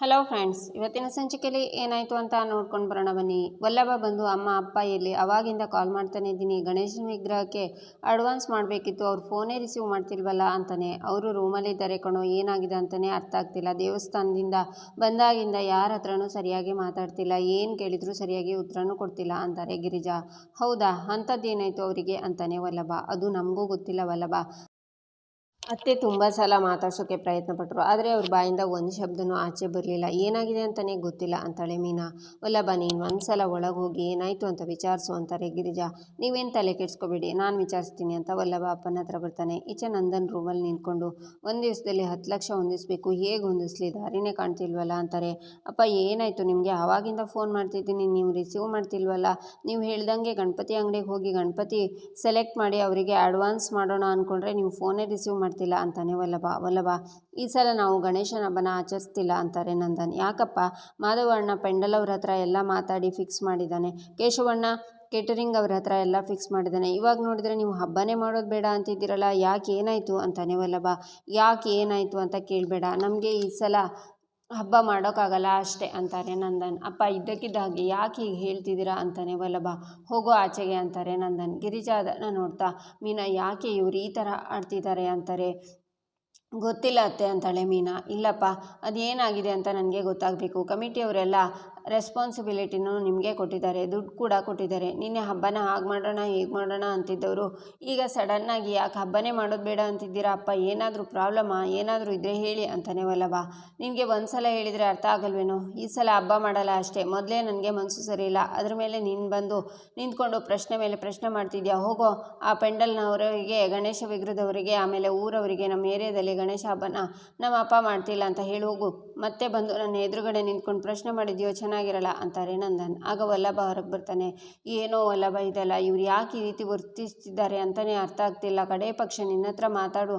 Hello friends ಇವತ್ತಿನ ಸಂಚಿಕೆಯಲ್ಲಿ ಏನಾಯಿತು ಅಂತ ನೋಡ್ಕೊಂಡು ಬರೋಣ ಬನ್ನಿ. ವಲ್ಲಭ ಬಂದು ಅಮ್ಮ, ಅಪ್ಪ ಎಲ್ಲಿ ಅವಾಗಿಂದ ಕಾಲ್ ಮಾಡ್ತಾನೆ ಇದ್ದೀನಿ. ಗಣೇಶನ ವಿಗ್ರಹಕ್ಕೆ ಅಡ್ವಾನ್ಸ್ ಮಾಡಬೇಕಿತ್ತು. ಅವ್ರು ಫೋನೇ ರಿಸೀವ್ ಮಾಡ್ತಿಲ್ವಲ್ಲ ಅಂತಾನೆ. ಅವರು ರೂಮಲ್ಲಿದ್ದಾರೆ ಕಣೋ, ಏನಾಗಿದೆ ಅಂತಲೇ ಅರ್ಥ ಆಗ್ತಿಲ್ಲ. ದೇವಸ್ಥಾನದಿಂದ ಬಂದಾಗಿಂದ ಯಾರ ಹತ್ರನೂ ಸರಿಯಾಗಿ ಮಾತಾಡ್ತಿಲ್ಲ. ಏನು ಕೇಳಿದರೂ ಸರಿಯಾಗಿ ಉತ್ತರನೂ ಕೊಡ್ತಿಲ್ಲ ಅಂತಾರೆ ಗಿರಿಜಾ. ಹೌದಾ? ಅಂಥದ್ದೇನಾಯಿತು ಅವರಿಗೆ? ಅಂತಾನೆ ವಲ್ಲಭ. ಅದು ನಮಗೂ ಗೊತ್ತಿಲ್ಲ ವಲ್ಲಭ. ಅತ್ತೆ ತುಂಬ ಸಲ ಮಾತಾಡ್ಸೋಕ್ಕೆ ಪ್ರಯತ್ನ ಪಟ್ಟರು ಆದರೆ ಅವ್ರ ಬಾಯಿಂದ ಒಂದು ಶಬ್ದನೂ ಆಚೆ ಬರಲಿಲ್ಲ. ಏನಾಗಿದೆ ಅಂತಲೇ ಗೊತ್ತಿಲ್ಲ ಅಂತಾಳೆ ಮೀನಾ. ಒಲ್ಲಬ್ಬ ನೀನು ಒಂದು ಸಲ ಒಳಗೆ ಹೋಗಿ ಏನಾಯಿತು ಅಂತ ವಿಚಾರಿಸು ಅಂತಾರೆ ಗಿರಿಜಾ ನೀವೇನು ತಲೆ ಕೆಡಿಸ್ಕೋಬೇಡಿ, ನಾನು ವಿಚಾರಿಸ್ತೀನಿ ಅಂತ ಒಲ್ಲಬ್ಬ ಅಪ್ಪನ ಹತ್ರ ಬರ್ತಾನೆ. ಈಚೆ ನಂದನ್ ರೂಮಲ್ಲಿ ನಿಂತ್ಕೊಂಡು, ಒಂದು ದಿವಸದಲ್ಲಿ ಹತ್ತು ಲಕ್ಷ ಹೊಂದಿಸ್ಬೇಕು, ಹೇಗೆ ಹೊಂದಿಸ್ಲಿ? ದಾರಿನೇ ಕಾಣ್ತಿಲ್ವಲ್ಲ? ಅಂತಾರೆ. ಅಪ್ಪ, ಏನಾಯಿತು? ನಿಮಗೆ ಆವಾಗಿಂದ ಫೋನ್ ಮಾಡ್ತಿದ್ದೀನಿ. ನೀವು ರಿಸೀವ್ ಮಾಡ್ತಿಲ್ವಲ್ಲ? ನೀವು ಹೇಳ್ದಂಗೆ ಗಣಪತಿ ಅಂಗಡಿಗೆ ಹೋಗಿ ಗಣಪತಿ ಸೆಲೆಕ್ಟ್ ಮಾಡಿ ಅವರಿಗೆ ಅಡ್ವಾನ್ಸ್ ಮಾಡೋಣ ಅಂದ್ಕೊಂಡ್ರೆ ನೀವು ಫೋನೇ ರಿಸೀವ್ ಮಾಡ್ತಿಲ್ಲ ಅಂತಾನೆ, ವಲ್ಲಭ ವಲ್ಲಭ, ಈ ಸಲ ನಾವು ಗಣೇಶನ ಹಬ್ಬನ ಆಚರಿಸ್ತಿಲ್ಲ ಅಂತಾರೆ ನಂದನ್. ಯಾಕಪ್ಪ? ಮಾಧವಣ್ಣ ಪೆಂಡಲ್ ಅವ್ರ ಹತ್ರ ಎಲ್ಲ ಮಾತಾಡಿ ಫಿಕ್ಸ್ ಮಾಡಿದ್ದಾನೆ. ಕೇಶವಣ್ಣ ಕೇಟರಿಂಗ್ ಅವ್ರ ಹತ್ರ ಎಲ್ಲ ಫಿಕ್ಸ್ ಮಾಡಿದ್ದಾನೆ. ಇವಾಗ ನೋಡಿದರೆ ನೀವು ಹಬ್ಬನೇ ಮಾಡೋದು ಬೇಡ ಅಂತಿದ್ದೀರಲ್ಲ, ಯಾಕೆ ಏನಾಯಿತು? ಅಂತಾನೆ, ವಲ್ಲಭ. ಯಾಕೆ ಏನಾಯಿತು ಅಂತ ಕೇಳಬೇಡ. ನಮಗೆ ಈ ಸಲ ಹಬ್ಬ ಮಾಡೋಕ್ಕಾಗಲ್ಲ ಅಷ್ಟೇ ಅಂತಾರೆ ನಂದನ್. ಅಪ್ಪ ಇದ್ದಕ್ಕಿದ್ದ ಹಾಗೆ ಯಾಕೆ ಹೀಗೆ ಹೇಳ್ತಿದ್ದೀರಾ ಅಂತಾನೆ ವಲ್ಲಭ. ಹೋಗೋ ಆಚೆಗೆ ಅಂತಾರೆ ನಂದನ್. ಗಿರಿಜಾ ನೋಡ್ತಾ, ಮೀನಾ ಯಾಕೆ ಇವ್ರು ಈ ಥರ ಆಡ್ತಿದ್ದಾರೆ ಅಂತಾರೆ. ಗೊತ್ತಿಲ್ಲ ಅತ್ತೆ ಅಂತಾಳೆ ಮೀನಾ. ಇಲ್ಲಪ್ಪ, ಅದೇನಾಗಿದೆ ಅಂತ ನನಗೆ ಗೊತ್ತಾಗಬೇಕು. ಕಮಿಟಿಯವರೆಲ್ಲ ರೆಸ್ಪಾನ್ಸಿಬಿಲಿಟಿನೂ ನಿಮಗೆ ಕೊಟ್ಟಿದ್ದಾರೆ, ದುಡ್ಡು ಕೂಡ ಕೊಟ್ಟಿದ್ದಾರೆ. ನಿನ್ನೆ ಹಬ್ಬನ ಹಾಗೆ ಮಾಡೋಣ, ಹೇಗೆ ಮಾಡೋಣ ಅಂತಿದ್ದವರು. ಈಗ ಸಡನ್ನಾಗಿ ಯಾಕೆ ಹಬ್ಬನೇ ಮಾಡೋದು ಬೇಡ ಅಂತಿದ್ದೀರಾ? ಅಪ್ಪ, ಏನಾದರೂ ಪ್ರಾಬ್ಲಮ್ಮಾ ಏನಾದರೂ ಇದ್ದರೆ ಹೇಳಿ ಅಂತಲೇ ಒಲ್ಲವ ನಿನಗೆ ಒಂದು ಸಲ ಹೇಳಿದರೆ ಅರ್ಥ ಆಗಲ್ವೇನೋ? ಈ ಸಲ ಹಬ್ಬ ಮಾಡಲ್ಲ ಅಷ್ಟೇ. ಮೊದಲೇ ನನಗೆ ಮನಸ್ಸು ಸರಿ ಇಲ್ಲ. ಅದ್ರ ಮೇಲೆ ನೀನು ಬಂದು ನಿಂತ್ಕೊಂಡು ಪ್ರಶ್ನೆ ಮೇಲೆ ಪ್ರಶ್ನೆ ಮಾಡ್ತಿದ್ಯಾ? ಹೋಗೋ. ಆ ಪೆಂಡಲ್ನವರಿಗೆ, ಗಣೇಶ ವಿಗ್ರಹದವರಿಗೆ, ಆಮೇಲೆ ಊರವರಿಗೆ, ನಮ್ಮ ಏರಿಯಾದಲ್ಲಿ ಗಣೇಶ ಹಬ್ಬನ ನಮ್ಮ ಅಪ್ಪ ಮಾಡ್ತಿಲ್ಲ ಅಂತ ಹೇಳಿ ಹೋಗು. ಮತ್ತೆ ಬಂದು ನನ್ನ ಎದುರುಗಡೆ ನಿಂತ್ಕೊಂಡು ಪ್ರಶ್ನೆ ಮಾಡಿದ್ಯೋ ಚೆನ್ನಾಗಿರಲ್ಲ ಅಂತಾರೆ ನಂದನ್. ಆಗ ವಲ್ಲಭ ಹೊರಗೆ ಬರ್ತಾನೆ, ಏನೋ ವಲ್ಲಭ ಇದೆಲ್ಲ, ಇವ್ರು ಯಾಕೆ ಈ ರೀತಿ ವರ್ತಿಸ್ತಿದ್ದಾರೆ ಅಂತಲೇ ಅರ್ಥ ಆಗ್ತಿಲ್ಲ. ಕಡೇ ಪಕ್ಷ ನಿನ್ನ ಹತ್ರ ಮಾತಾಡು.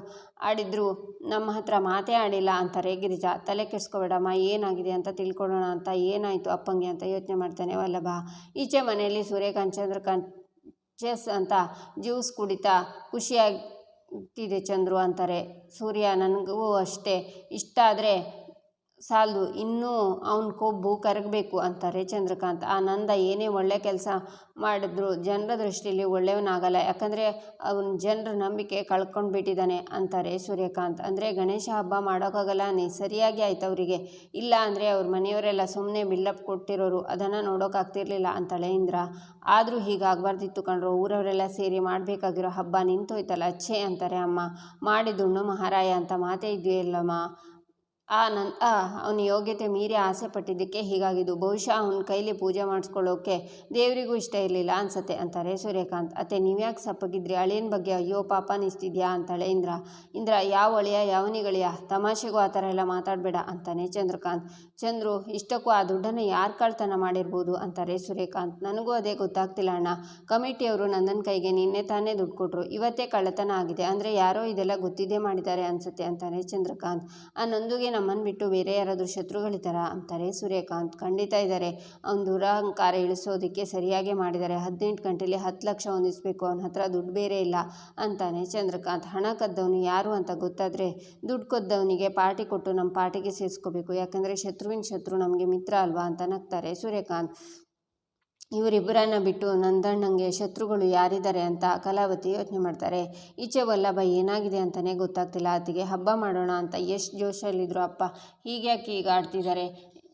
ಆಡಿದ್ರು ನಮ್ಮ ಹತ್ರ ಮಾತೇ ಆಡಿಲ್ಲ ಅಂತಾರೆ ಗಿರಿಜಾ. ತಲೆ ಕೆಡಿಸ್ಕೋಬೇಡಮ್ಮ, ಏನಾಗಿದೆ ಅಂತ ತಿಳ್ಕೊಳ್ಳೋಣ ಅಂತ. ಏನಾಯಿತು ಅಪ್ಪಂಗೆ ಅಂತ ಯೋಚನೆ ಮಾಡ್ತಾನೆ ವಲ್ಲಭ. ಈಚೆ ಮನೆಯಲ್ಲಿ ಸೂರ್ಯಕಾಂತ್ ಚಂದ್ರಕಾಂತ್ ಚೆಸ್ ಅಂತ ಜ್ಯೂಸ್ ಕುಡಿತಾ ಖುಷಿಯಾಗ್ತಿದೆ ಚಂದ್ರು ಅಂತಾರೆ. ಸೂರ್ಯ, ನನಗೂ ಅಷ್ಟೇ. ಇಷ್ಟ ಆದರೆ ಸಾಲದು, ಇನ್ನೂ ಅವನ ಕೊಬ್ಬು ಕರಗಬೇಕು ಅಂತಾರೆ ಚಂದ್ರಕಾಂತ್. ಆ ನಂದ ಏನೇ ಒಳ್ಳೆ ಕೆಲಸ ಮಾಡಿದ್ರು ಜನರ ದೃಷ್ಟಿಯಲ್ಲಿ ಒಳ್ಳೆಯವನಾಗಲ್ಲ, ಯಾಕಂದರೆ ಅವನ ಜನರ ನಂಬಿಕೆ ಕಳ್ಕೊಂಡು ಬಿಟ್ಟಿದ್ದಾನೆ ಅಂತಾರೆ ಸೂರ್ಯಕಾಂತ್. ಅಂದರೆ ಗಣೇಶ ಹಬ್ಬ ಮಾಡೋಕ್ಕಾಗಲ್ಲ, ನೀ ಸರಿಯಾಗಿ ಆಯ್ತು ಅವರಿಗೆ. ಇಲ್ಲ ಅಂದರೆ ಅವ್ರ ಮನೆಯವರೆಲ್ಲ ಸುಮ್ಮನೆ ಬಿಲ್ಡಪ್ ಕೊಟ್ಟಿರೋರು, ಅದನ್ನು ನೋಡೋಕ್ಕಾಗ್ತಿರ್ಲಿಲ್ಲ ಅಂತಾಳೆ ಇಂದ್ರ. ಆದರೂ ಹೀಗಾಗಬಾರ್ದಿತ್ತು ಕಣ್ರು, ಊರವರೆಲ್ಲ ಸೇರಿ ಮಾಡಬೇಕಾಗಿರೋ ಹಬ್ಬ ನಿಂತೋಯ್ತಲ್ಲ ಅಚ್ಚೆ ಅಂತಾರೆ ಅಮ್ಮ. ಮಾಡಿದುಣ್ಣು ಮಹಾರಾಯ ಅಂತ ಮಾತೇ ಇದೆಯಲ್ಲಮ್ಮ ಆ ನನ್ ಅವನ ಯೋಗ್ಯತೆ ಮೀರಿ ಆಸೆ ಪಟ್ಟಿದ್ದಕ್ಕೆ ಹೀಗಾಗಿದ್ದು. ಬಹುಶಃ ಅವನ ಕೈಲಿ ಪೂಜೆ ಮಾಡಿಸ್ಕೊಳ್ಳೋಕೆ ದೇವರಿಗೂ ಇಷ್ಟ ಇರಲಿಲ್ಲ ಅನ್ಸತ್ತೆ ಅಂತಾರೆ ಸೂರ್ಯಕಾಂತ್. ಅತ್ತೆ ನೀವ್ಯಾಕೆ ಸಪ್ಪಗಿದ್ರಿ? ಅಳಿಯನ ಬಗ್ಗೆ ಅಯ್ಯೋ, ಪಾಪ ಅನಿಸ್ತಿದ್ಯಾ? ಅಂತಾಳೆ ಇಂದ್ರ. ಇಂದ್ರ, ಯಾವ ಅಳಿಯ ಯಾವನಿಗಳಿಯ ತಮಾಷೆಗೂ ಆ ಥರ ಎಲ್ಲ ಮಾತಾಡಬೇಡ ಅಂತಾನೆ ಚಂದ್ರಕಾಂತ್. ಚಂದ್ರು, ಇಷ್ಟಕ್ಕೂ ಆ ದುಡ್ಡನ್ನು ಯಾರು ಕಳ್ತನ ಮಾಡಿರ್ಬೋದು? ಅಂತಾರೆ ಸೂರ್ಯಕಾಂತ್. ನನಗೂ ಅದೇ ಗೊತ್ತಾಗ್ತಿಲ್ಲ ಅಣ್ಣ. ಕಮಿಟಿಯವರು ನಂದನ್ ಕೈಗೆ ನಿನ್ನೆ ತಾನೇ ದುಡ್ಡು ಕೊಟ್ಟರು ಇವತ್ತೇ ಕಳ್ಳತನ ಆಗಿದೆ. ಅಂದರೆ ಯಾರೋ ಇದೆಲ್ಲ ಗೊತ್ತಿದ್ದೇ ಮಾಡಿದ್ದಾರೆ ಅನ್ಸುತ್ತೆ ಅಂತಾನೆ ಚಂದ್ರಕಾಂತ್. ಆ ನಂದುಗೆ ನಮ್ಮನ್ನು ಬಿಟ್ಟು ಬೇರೆ ಯಾರಾದರೂ ಶತ್ರುಗಳಿದ್ದಾರಾ? ಅಂತಾರೆ ಸೂರ್ಯಕಾಂತ್. ಖಂಡಿತ ಇದ್ದಾರೆ. ಅವ್ನು ದುರಹಂಕಾರ ಇಳಿಸೋದಕ್ಕೆ ಸರಿಯಾಗಿ ಮಾಡಿದ್ದಾರೆ. ಹದಿನೆಂಟು ಗಂಟೆಯಲ್ಲಿ ಹತ್ತು ಲಕ್ಷ ಹೊಂದಿಸ್ಬೇಕು. ಅವನ ಹತ್ರ ದುಡ್ಡು ಬೇರೆ ಇಲ್ಲ ಅಂತಾನೆ ಚಂದ್ರಕಾಂತ್. ಹಣ ಕದ್ದವನು ಯಾರು ಅಂತ ಗೊತ್ತಾದರೆ ದುಡ್ಡು ಕೊದ್ದವನಿಗೆ ಪಾರ್ಟಿ ಕೊಟ್ಟು ನಮ್ಮ ಪಾರ್ಟಿಗೆ ಸೇರಿಸ್ಕೋಬೇಕು. ಯಾಕಂದರೆ ಶತ್ರುವಿನ ಶತ್ರು ನಮಗೆ ಮಿತ್ರ ಅಲ್ವಾ ಅಂತ ನಗ್ತಾರೆ ಸೂರ್ಯಕಾಂತ್. ಇವರಿಬ್ಬರನ್ನ ಬಿಟ್ಟು ನಂದಣ್ಣಂಗೆ ಶತ್ರುಗಳು ಯಾರಿದ್ದಾರೆ ಅಂತ ಕಲಾವತಿ ಯೋಚನೆ ಮಾಡ್ತಾರೆ. ಈಚೆ ವಲ್ಲಭ ಏನಾಗಿದೆ ಅಂತಲೇ ಗೊತ್ತಾಗ್ತಿಲ್ಲ. ಆತಿಗೆ ಹಬ್ಬ ಮಾಡೋಣ ಅಂತ ಎಷ್ಟು ಜೋಶಲ್ಲಿದ್ರು, ಅಪ್ಪ, ಹೀಗ್ಯಾಕೆ ಈಗ ಆಡ್ತಿದ್ದಾರೆ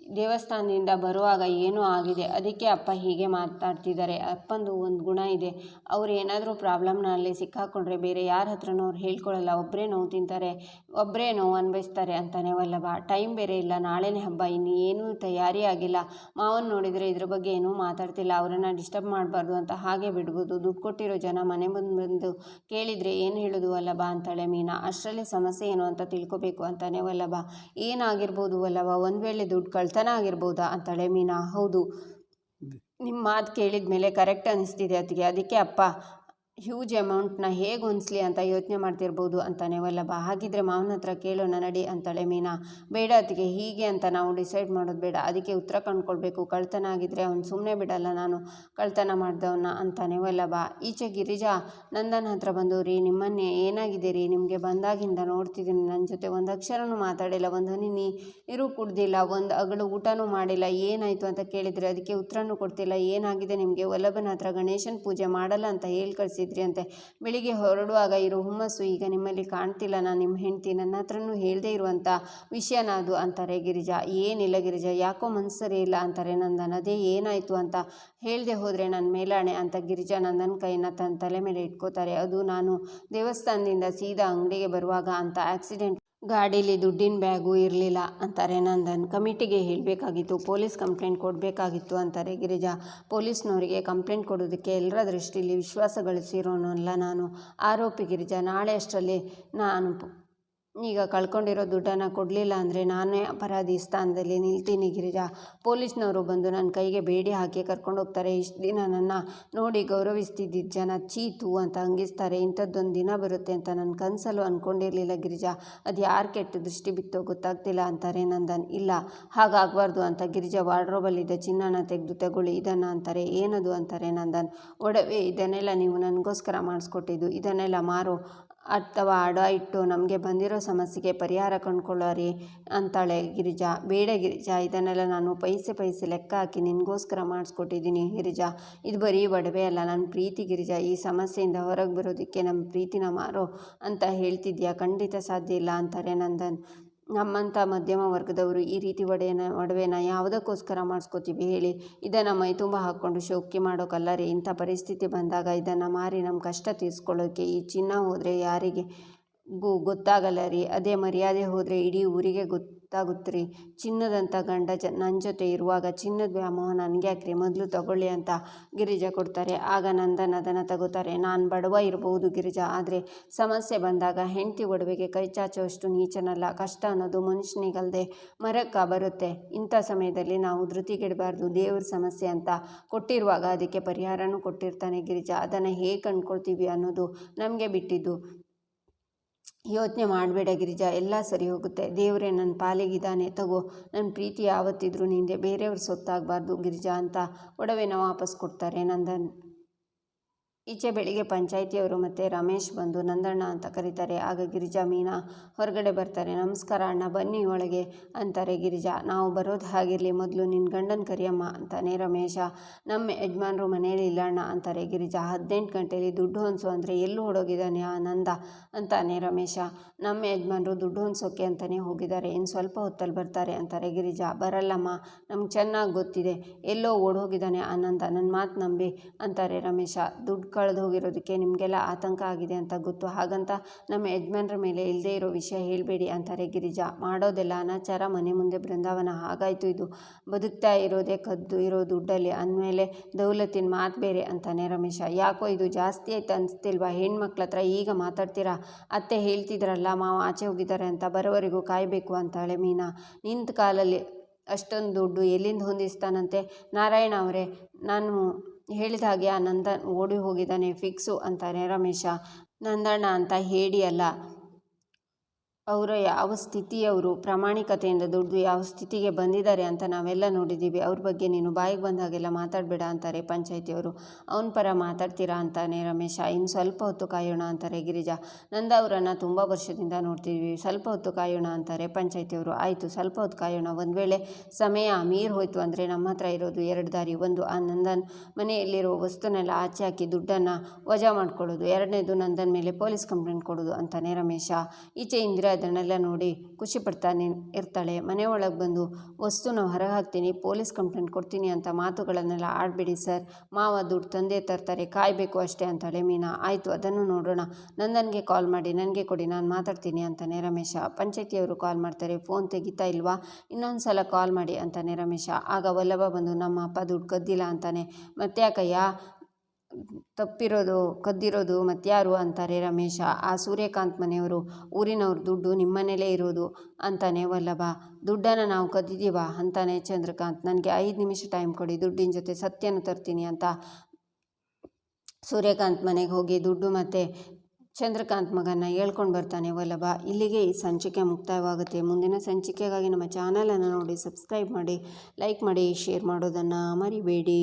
ದೇವಸ್ಥಾನದಿಂದ ಬರುವಾಗ ಏನೂ ಆಗಿದೆ. ಅದಕ್ಕೆ ಅಪ್ಪ ಹೀಗೆ ಮಾತಾಡ್ತಿದ್ದಾರೆ. ಅಪ್ಪಂದು ಒಂದು ಗುಣ ಇದೆ. ಅವ್ರು ಏನಾದರೂ ಪ್ರಾಬ್ಲಮ್ನಲ್ಲಿ ಸಿಕ್ಕಾಕೊಂಡ್ರೆ ಬೇರೆ ಯಾರ ಹತ್ರನೂ ಅವ್ರು ಹೇಳ್ಕೊಳ್ಳಲ್ಲ ಒಬ್ಬರೇ ನೋವು ತಿಂತಾರೆ ಒಬ್ಬರೇ ನೋವು ಅನ್ಭವಿಸ್ತಾರೆ ಅಂತಾನೆ ವಲ್ಲಭ. ಟೈಮ್ ಬೇರೆ ಇಲ್ಲ. ನಾಳೆನೇ ಹಬ್ಬ. ಇನ್ನು ಏನೂ ತಯಾರಿ ಆಗಿಲ್ಲ. ಮಾವನ್ ನೋಡಿದರೆ ಇದ್ರ ಬಗ್ಗೆ ಏನೂ ಮಾತಾಡ್ತಿಲ್ಲ. ಅವರನ್ನು ಡಿಸ್ಟರ್ಬ್ ಮಾಡಬಾರ್ದು ಅಂತ ಹಾಗೆ ಬಿಡ್ಬೋದು. ದುಡ್ಡು ಕೊಟ್ಟಿರೋ ಜನ ಮನೆ ಬಂದು ಬಂದು ಕೇಳಿದರೆ ಏನು ಹೇಳೋದು ವಲ್ಲಭ ಅಂತಾಳೆ ಮೀನಾ. ಅಷ್ಟರಲ್ಲಿ ಸಮಸ್ಯೆ ಏನು ಅಂತ ತಿಳ್ಕೊಬೇಕು ಅಂತಾನೆ ವಲ್ಲಭ. ಏನಾಗಿರ್ಬೋದು ವಲ್ಲಭ? ಒಂದು ವೇಳೆ ದುಡ್ಡು ಕಳ್ತನ ಆಗಿರ್ಬೋದಾ ಅಂತಾಳೆ ಮೀನಾ. ಹೌದು. ನಿಮ್ಮ ಮಾತು ಕೇಳಿದ ಮೇಲೆ ಕರೆಕ್ಟ್ ಅನಿಸ್ತಿದೆ ಅದಕ್ಕೆ ಅದಕ್ಕೆ ಅಪ್ಪ ಹ್ಯೂಜ್ ಅಮೌಂಟ್ನ ಹೇಗೆ ಹೊಂದಿಸ್ಲಿ ಅಂತ ಯೋಚನೆ ಮಾಡ್ತಿರ್ಬೋದು ಅಂತಾನೆ ವಲ್ಲಭ. ಹಾಗಿದ್ರೆ ಮಾವನ ಹತ್ರ ಕೇಳೋಣ ನಡಿ ಅಂತಾಳೆ ಮೀನಾ. ಬೇಡ ಅದಕ್ಕೆ ಹೀಗೆ ಅಂತ ನಾವು ಡಿಸೈಡ್ ಮಾಡೋದು ಬೇಡ. ಅದಕ್ಕೆ ಉತ್ತರ ಕಂಡ್ಕೊಳ್ಬೇಕು. ಕಳ್ತನ ಆಗಿದ್ರೆ ಅವ್ನು ಸುಮ್ಮನೆ ಬಿಡಲ್ಲ ನಾನು. ಕಳ್ತನ ಮಾಡಿದವನ್ನ ಅಂತಾನೆ ವಲ್ಲಭ. ಈಚೆ ಗಿರಿಜಾ, ನಂದನ ಹತ್ರ ಬಂದು, ರೀ, ನಿಮ್ಮನ್ನೇ ಏನಾಗಿದೆ ರೀ ನಿಮಗೆ ಬಂದಾಗಿಂದ ನೋಡ್ತಿದ್ದೀನಿ ನನ್ನ ಜೊತೆ ಒಂದು ಅಕ್ಷರನೂ ಮಾತಾಡಿಲ್ಲ, ಒಂದು ಹನಿ ನೀರು ಕುಡ್ದಿಲ್ಲ, ಒಂದು ಅಗಳು ಊಟನೂ ಮಾಡಿಲ್ಲ. ಏನಾಯಿತು ಅಂತ ಕೇಳಿದರೆ ಅದಕ್ಕೆ ಉತ್ತರನೂ ಕೊಡ್ತಿಲ್ಲ. ಏನಾಗಿದೆ ನಿಮಗೆ? ವಲ್ಲಭನ ಹತ್ರ ಗಣೇಶನ ಪೂಜೆ ಮಾಡಲ್ಲ ಅಂತ ಹೇಳಿ ಕಳಿಸಿದ್ರಿ ಅಂತೆ. ಬೆಳಿಗ್ಗೆ ಹೊರಡುವಾಗ ಇರೋ ಹುಮ್ಮಸ್ಸು ಈಗ ನಿಮ್ಮಲ್ಲಿ ಕಾಣ್ತಿಲ್ಲ. ನಾನು ನಿಮ್ಮ ಹೆಂಡತಿ ನನ್ನ ಹತ್ರನೂ ಹೇಳದೇ ಇರುವಂಥ ವಿಷಯನ ಅದು ಅಂತಾರೆ ಗಿರಿಜಾ. ಏನಿಲ್ಲ ಗಿರಿಜಾ, ಯಾಕೋ ಮನಸ್ಸರಿ ಇಲ್ಲ ಅಂತಾರೆ ನಂದನ್. ಅದೇ ಏನಾಯಿತು ಅಂತ ಹೇಳದೆ ಹೋದರೆ ನನ್ನ ಮೇಲಾಣೆ ಅಂತ ಗಿರಿಜಾ ನಂದನ್ ಕೈನ ತನ್ನ ತಲೆ ಮೇಲೆ ಇಟ್ಕೋತಾರೆ. ಅದು ನಾನು ದೇವಸ್ಥಾನದಿಂದ ಸೀದಾ ಅಂಗಡಿಗೆ ಬರುವಾಗ ಅಂತ ಆಕ್ಸಿಡೆಂಟ್ ಗಾಡೀಲಿ ದುಡ್ಡಿನ ಬ್ಯಾಗು ಇರಲಿಲ್ಲ ಅಂತಾರೆ. ನಂದನ್ ಕಮಿಟಿಗೆ ಹೇಳಬೇಕಾಗಿತ್ತು, ಪೊಲೀಸ್ ಕಂಪ್ಲೇಂಟ್ ಕೊಡಬೇಕಾಗಿತ್ತು ಅಂತಾರೆ. ಗಿರಿಜಾ, ಪೊಲೀಸ್ನವರಿಗೆ ಕಂಪ್ಲೇಂಟ್ ಕೊಡೋದಕ್ಕೆ ಎಲ್ಲರ ದೃಷ್ಟಿಯಲ್ಲಿ ವಿಶ್ವಾಸ ಗಳಿಸಿರೋನಲ್ಲ ನಾನು. ಆರೋಪಿ ಗಿರಿಜಾ, ನಾಳೆ ಅಷ್ಟರಲ್ಲಿ ನಾನು ಈಗ ಕಳ್ಕೊಂಡಿರೋ ದುಡ್ಡನ್ನು ಕೊಡಲಿಲ್ಲ ಅಂದರೆ ನಾನೇ ಅಪರಾಧಿ ಸ್ಥಾನದಲ್ಲಿ ನಿಲ್ತೀನಿ ಗಿರಿಜಾ. ಪೊಲೀಸ್ನವರು ಬಂದು ನನ್ನ ಕೈಗೆ ಬೇಡಿ ಹಾಕಿ ಕರ್ಕೊಂಡು ಹೋಗ್ತಾರೆ. ಇಷ್ಟು ದಿನ ನನ್ನ ನೋಡಿ ಗೌರವಿಸ್ತಿದ್ದಿದ್ದ ಜನ ಚೀತು ಅಂತ ಹಂಗಿಸ್ತಾರೆ. ಇಂಥದ್ದೊಂದು ದಿನ ಬರುತ್ತೆ ಅಂತ ನನ್ನ ಕನಸಲ್ಲೂ ಅಂದ್ಕೊಂಡಿರಲಿಲ್ಲ ಗಿರಿಜಾ. ಅದು ಯಾರು ಕೆಟ್ಟ ದೃಷ್ಟಿ ಬಿತ್ತೋ ಗೊತ್ತಾಗ್ತಿಲ್ಲ ಅಂತಾರೆ ನಂದನ್. ಇಲ್ಲ ಹಾಗಾಗಬಾರ್ದು ಅಂತ ಗಿರಿಜಾ ವಾರ್ಡ್ರೋಬಲ್ಲಿದ್ದ ಚಿನ್ನನ ತೆಗೆದು ತಗೊಳ್ಳಿ, ಇದನ್ನು ಅಂತಾರೆ. ಏನದು ಅಂತಾರೆ ನಂದನ್. ಒಡವೆ, ಇದನ್ನೆಲ್ಲ ನೀವು ನನಗೋಸ್ಕರ ಮಾಡಿಸ್ಕೊಟ್ಟಿದ್ದು. ಇದನ್ನೆಲ್ಲ ಮಾರೋ. ಅಥವಾ ಅಡ ಇಟ್ಟು ನಮಗೆ ಬಂದಿರೋ ಸಮಸ್ಯೆಗೆ ಪರಿಹಾರ ಕಂಡ್ಕೊಳ್ಳೋರಿ ಅಂತಾಳೆ ಗಿರಿಜಾ. ಬೇಡ ಗಿರಿಜಾ, ಇದನ್ನೆಲ್ಲ ನಾನು ಪೈಸೆ ಪೈಸೆ ಲೆಕ್ಕ ಹಾಕಿ ನಿನಗೋಸ್ಕರ ಮಾಡಿಸ್ಕೊಟ್ಟಿದ್ದೀನಿ ಗಿರಿಜಾ. ಇದು ಬರೀ ಒಡವೆ ಅಲ್ಲ ನನ್ನ ಪ್ರೀತಿ ಗಿರಿಜಾ. ಈ ಸಮಸ್ಯೆಯಿಂದ ಹೊರಗೆ ಬರೋದಕ್ಕೆ ನಮ್ಮ ಪ್ರೀತಿನ ಮಾರೋ ಅಂತ ಹೇಳ್ತಿದ್ಯಾ? ಖಂಡಿತ ಸಾಧ್ಯ ಇಲ್ಲ ಅಂತಾರೆ ನಂದನ್. ನಮ್ಮಂಥ ಮಧ್ಯಮ ವರ್ಗದವರು ಈ ರೀತಿ ಒಡೆಯನ, ಒಡವೆನ ಯಾವುದಕ್ಕೋಸ್ಕರ ಮಾಡಿಸ್ಕೋತೀವಿ ಹೇಳಿ, ಇದನ್ನು ಮೈ ತುಂಬ ಹಾಕ್ಕೊಂಡು ಶೋಕಿ ಮಾಡೋಕ್ಕಲ್ಲ ರೀ ಇಂಥ ಪರಿಸ್ಥಿತಿ ಬಂದಾಗ ಇದನ್ನು ಮಾರಿ ನಮ್ಮ ಕಷ್ಟ ತೀರಿಸ್ಕೊಳ್ಳೋಕ್ಕೆ ಈ ಚಿನ್ನ ಹೋದರೆ ಯಾರಿಗೆ ಗೊತ್ತಾಗಲ್ಲ ರೀ, ಅದೇ ಮರ್ಯಾದೆ ಹೋದರೆ ಇಡೀ ಊರಿಗೆ ಗೊತ್ತಾಗುತ್ತೆ ರೀ ಚಿನ್ನದಂಥ ಗಂಡ ಜ ನನ್ನ ಜೊತೆ ಇರುವಾಗ ಚಿನ್ನದ ವ್ಯಾಮೋಹ ನನಗೆ ಯಾಕ್ರಿ? ಮೊದಲು ತಗೊಳ್ಳಿ ಅಂತ ಗಿರಿಜಾ ಕೊಡ್ತಾರೆ. ಆಗ ನಂದನ್ ಅದನ್ನು ತಗೋತಾರೆ. ನಾನು ಬಡವ ಇರಬಹುದು ಗಿರಿಜಾ, ಆದರೆ ಸಮಸ್ಯೆ ಬಂದಾಗ ಹೆಂಡತಿ ಒಡವೆಗೆ ಕೈ ಚಾಚುವಷ್ಟು ನೀಚನಲ್ಲ. ಕಷ್ಟ ಅನ್ನೋದು ಮನುಷ್ಯನಿಗಲ್ಲದೆ ಮರಕ್ಕ ಬರುತ್ತೆ. ಇಂಥ ಸಮಯದಲ್ಲಿ ನಾವು ಧೃತಿಗೆಡಬಾರ್ದು. ದೇವ್ರ ಸಮಸ್ಯೆ ಅಂತ ಕೊಟ್ಟಿರುವಾಗ ಅದಕ್ಕೆ ಪರಿಹಾರನೂ ಕೊಟ್ಟಿರ್ತಾನೆ ಗಿರಿಜಾ. ಅದನ್ನು ಹೇಗೆ ಕಂಡ್ಕೊಳ್ತೀವಿ ಅನ್ನೋದು ನಮಗೆ ಬಿಟ್ಟಿದ್ದು. ಯೋಚನೆ ಮಾಡಬೇಡ ಗಿರಿಜಾ, ಎಲ್ಲ ಸರಿ ಹೋಗುತ್ತೆ. ದೇವರೇ ನನ್ನ ಪಾಲಿಗಿದ್ದಾನೆ, ತಗೋ. ನನ್ನ ಪ್ರೀತಿ ಯಾವತ್ತಿದ್ರೂ ನಿಂದೆ. ಬೇರೆಯವ್ರ ಸೊತ್ತಾಗಬಾರ್ದು ಗಿರಿಜಾ ಅಂತ ಒಡವೆನ ವಾಪಸ್ ಕೊಡ್ತಾರೆ ನಂದನ್. ಈಚೆ ಬೆಳಿಗ್ಗೆ ಪಂಚಾಯಿತಿಯವರು ಮತ್ತು ರಮೇಶ್ ಬಂದು ನಂದಣ್ಣ ಅಂತ ಕರೀತಾರೆ. ಆಗ ಗಿರಿಜಾ ಮೀನಾ ಹೊರಗಡೆ ಬರ್ತಾರೆ. ನಮಸ್ಕಾರ ಅಣ್ಣ, ಬನ್ನಿ ಒಳಗೆ ಅಂತಾರೆ ಗಿರಿಜಾ. ನಾವು ಬರೋದು ಹಾಗಿರಲಿ, ಮೊದಲು ನಿನ್ನ ಗಂಡನ ಕರಿಯಮ್ಮ ಅಂತಾನೆ ರಮೇಶ. ನಮ್ಮ ಯಜಮಾನ್ರು ಮನೇಲಿ ಇಲ್ಲ ಅಣ್ಣ ಅಂತಾರೆ ಗಿರಿಜಾ. ಹದಿನೆಂಟು ಗಂಟೆಯಲ್ಲಿ ದುಡ್ಡು ಹೊಂದಿಸು ಅಂದರೆ ಎಲ್ಲೂ ಹೊಡೋಗಿದ್ದಾನೆ ಆ ನಂದ ಅಂತಾನೆ ರಮೇಶ. ನಮ್ಮ ಯಜಮಾನ್ರು ದುಡ್ಡು ಹೊಂದಿಸೋಕೆ ಅಂತಲೇ ಹೋಗಿದ್ದಾರೆ. ಇನ್ನು ಸ್ವಲ್ಪ ಹೊತ್ತಲ್ಲಿ ಬರ್ತಾರೆ ಅಂತಾರೆ ಗಿರಿಜಾ. ಬರಲ್ಲಮ್ಮ, ನಮ್ಗೆ ಚೆನ್ನಾಗಿ ಗೊತ್ತಿದೆ. ಎಲ್ಲೋ ಓಡೋಗಿದ್ದಾನೆ ಆನಂದ ನನ್ನ ಮಾತು ನಂಬಿ ಅಂತಾರೆ ರಮೇಶ. ದುಡ್ಡು ಕಳೆದು ಹೋಗಿರೋದಕ್ಕೆ ನಿಮಗೆಲ್ಲ ಆತಂಕ ಆಗಿದೆ ಅಂತ ಗೊತ್ತು. ಹಾಗಂತ ನಮ್ಮ ಯಜಮಾನ್ರ ಮೇಲೆ ಇಲ್ಲದೆ ಇರೋ ವಿಷಯ ಹೇಳಬೇಡಿ ಅಂತಾರೆ ಗಿರಿಜಾ. ಮಾಡೋದೆಲ್ಲ ಅನಾಚಾರ, ಮನೆ ಮುಂದೆ ಬೃಂದಾವನ. ಹಾಗಾಯಿತು ಇದು. ಬದುಕ್ತಾ ಇರೋದೇ ಕದ್ದು ಇರೋ ದುಡ್ಡಲ್ಲಿ. ಅಂದಮೇಲೆ ದೌಲತಿನ ಮಾತು ಬೇರೆ ಅಂತಾನೆ ರಮೇಶ. ಯಾಕೋ ಇದು ಜಾಸ್ತಿ ಆಯ್ತು ಅನಿಸ್ತಿಲ್ವಾ? ಹೆಣ್ಮಕ್ಳ ಹತ್ರ ಈಗ ಮಾತಾಡ್ತೀರಾ? ಅತ್ತೆ ಹೇಳ್ತಿದ್ರಲ್ಲ, ಮಾವ ಆಚೆ ಹೋಗಿದ್ದಾರೆ ಅಂತ ಬರೋವರೆಗೂ ಕಾಯಬೇಕು ಅಂತಾಳೆ ಮೀನಾ. ನಿಂತ ಕಾಲಲ್ಲಿ ಅಷ್ಟೊಂದು ದುಡ್ಡು ಎಲ್ಲಿಂದ ಹೊಂದಿಸ್ತಾನಂತೆ? ನಾರಾಯಣ ಅವರೇ, ನಾನು ಹೇಳಿದ ಹಾಗೆ ಆ ನಂದನ್ ಓಡಿ ಹೋಗಿದ್ದಾನೆ ಫಿಕ್ಸು ಅಂತಾನೆ ರಮೇಶ ನಂದಣ್ಣ ಅಂತ ಹೇಳಿ ಅಲ್ಲ ಅವರ ಯಾವ ಸ್ಥಿತಿಯವರು? ಪ್ರಾಮಾಣಿಕತೆಯಿಂದ ದುಡ್ದು ಯಾವ ಸ್ಥಿತಿಗೆ ಬಂದಿದ್ದಾರೆ ಅಂತ ನಾವೆಲ್ಲ ನೋಡಿದ್ದೀವಿ. ಅವ್ರ ಬಗ್ಗೆ ನೀನು ಬಾಯಿಗೆ ಬಂದಾಗೆಲ್ಲ ಮಾತಾಡಬೇಡ ಅಂತಾರೆ ಪಂಚಾಯತಿಯವರು. ಅವನ ಪರ ಮಾತಾಡ್ತೀರಾ ಅಂತಾನೆ ರಮೇಶ. ಇನ್ನು ಸ್ವಲ್ಪ ಹೊತ್ತು ಕಾಯೋಣ ಅಂತಾರೆ ಗಿರಿಜಾ. ನಂದ ಅವರನ್ನು ತುಂಬ ವರ್ಷದಿಂದ ನೋಡ್ತಿದ್ವಿ. ಸ್ವಲ್ಪ ಹೊತ್ತು ಕಾಯೋಣ ಅಂತಾರೆ ಪಂಚಾಯತಿಯವರು. ಆಯಿತು, ಸ್ವಲ್ಪ ಹೊತ್ತು ಕಾಯೋಣ. ಒಂದು ವೇಳೆ ಸಮಯ ಮೀರು ಹೋಯಿತು ಅಂದರೆ ನಮ್ಮ ಹತ್ರ ಇರೋದು ಎರಡು ದಾರಿ. ಒಂದು, ಆ ನಂದನ್ ಮನೆಯಲ್ಲಿರೋ ವಸ್ತುನೆಲ್ಲ ಆಚೆ ಹಾಕಿ ದುಡ್ಡನ್ನು ವಜಾ ಮಾಡ್ಕೊಳ್ಳೋದು. ಎರಡನೇದು ನಂದನ್ ಮೇಲೆ ಪೊಲೀಸ್ ಕಂಪ್ಲೇಂಟ್ ಕೊಡೋದು ಅಂತಾನೆ ರಮೇಶ. ಈಚೆ ಇಂದಿರಾ ಅದನ್ನೆಲ್ಲ ನೋಡಿ ಖುಷಿ ಪಡ್ತಾನೆ ಇರ್ತಾಳೆ. ಮನೆ ಒಳಗೆ ಬಂದು ವಸ್ತುನ ಹೊರಗೆ ಹಾಕ್ತೀನಿ, ಪೊಲೀಸ್ ಕಂಪ್ಲೇಂಟ್ ಕೊಡ್ತೀನಿ ಅಂತ ಮಾತುಗಳನ್ನೆಲ್ಲ ಆಡಬೇಡಿ ಸರ್. ಮಾವ ದುಡ್ಡು ತಂದೆ ತರ್ತಾರೆ, ಕಾಯಬೇಕು ಅಷ್ಟೇ ಅಂತಾಳೆ ಮೀನಾ. ಆಯಿತು, ಅದನ್ನು ನೋಡೋಣ. ನಂದನ್ಗೆ ಕಾಲ್ ಮಾಡಿ, ನನಗೆ ಕೊಡಿ, ನಾನು ಮಾತಾಡ್ತೀನಿ ಅಂತಾನೆ ರಮೇಶ. ಪಂಚಾಯತಿಯವರು ಕಾಲ್ ಮಾಡ್ತಾರೆ, ಫೋನ್ ತೆಗಿತಾ ಇಲ್ವಾ? ಇನ್ನೊಂದು ಸಲ ಕಾಲ್ ಮಾಡಿ ಅಂತಾನೆ ರಮೇಶ. ಆಗ ವಲ್ಲಭ ಬಂದು, ನಮ್ಮ ಅಪ್ಪ ದುಡ್ಡು ಕದ್ದಿಲ್ಲ ಅಂತಾನೆ. ಮತ್ತೆ ಯಾಕಯ್ಯ ತಪ್ಪಿರೋದು, ಕದ್ದಿರೋದು ಮತ್ಯಾರು ಅಂತಾರೆ ರಮೇಶ? ಆ ಸೂರ್ಯಕಾಂತ್ ಮನೆಯವರು ಊರಿನವ್ರ ದುಡ್ಡು ನಿಮ್ಮನೇಲೇ ಇರೋದು ಅಂತಾನೆ ವಲ್ಲಭ. ದುಡ್ಡನ್ನು ನಾವು ಕದ್ದಿದ್ದೀವ ಅಂತಾನೆ ಚಂದ್ರಕಾಂತ್. ನನಗೆ ಐದು ನಿಮಿಷ ಟೈಮ್ ಕೊಡಿ, ದುಡ್ಡಿನ ಜೊತೆ ಸತ್ಯನ ತರ್ತೀನಿ ಅಂತ. ಸೂರ್ಯಕಾಂತ್ ಮನೆಗೆ ಹೋಗಿ ದುಡ್ಡು ಮತ್ತು ಚಂದ್ರಕಾಂತ್ ಮಗನ ಹೇಳ್ಕೊಂಡು ಬರ್ತಾನೆ ವಲ್ಲಭ. ಇಲ್ಲಿಗೆ ಈ ಸಂಚಿಕೆ ಮುಕ್ತಾಯವಾಗುತ್ತೆ. ಮುಂದಿನ ಸಂಚಿಕೆಗಾಗಿ ನಮ್ಮ ಚಾನಲನ್ನು ನೋಡಿ ಸಬ್ಸ್ಕ್ರೈಬ್ ಮಾಡಿ ಲೈಕ್ ಮಾಡಿ ಶೇರ್ ಮಾಡೋದನ್ನು ಮರಿಬೇಡಿ.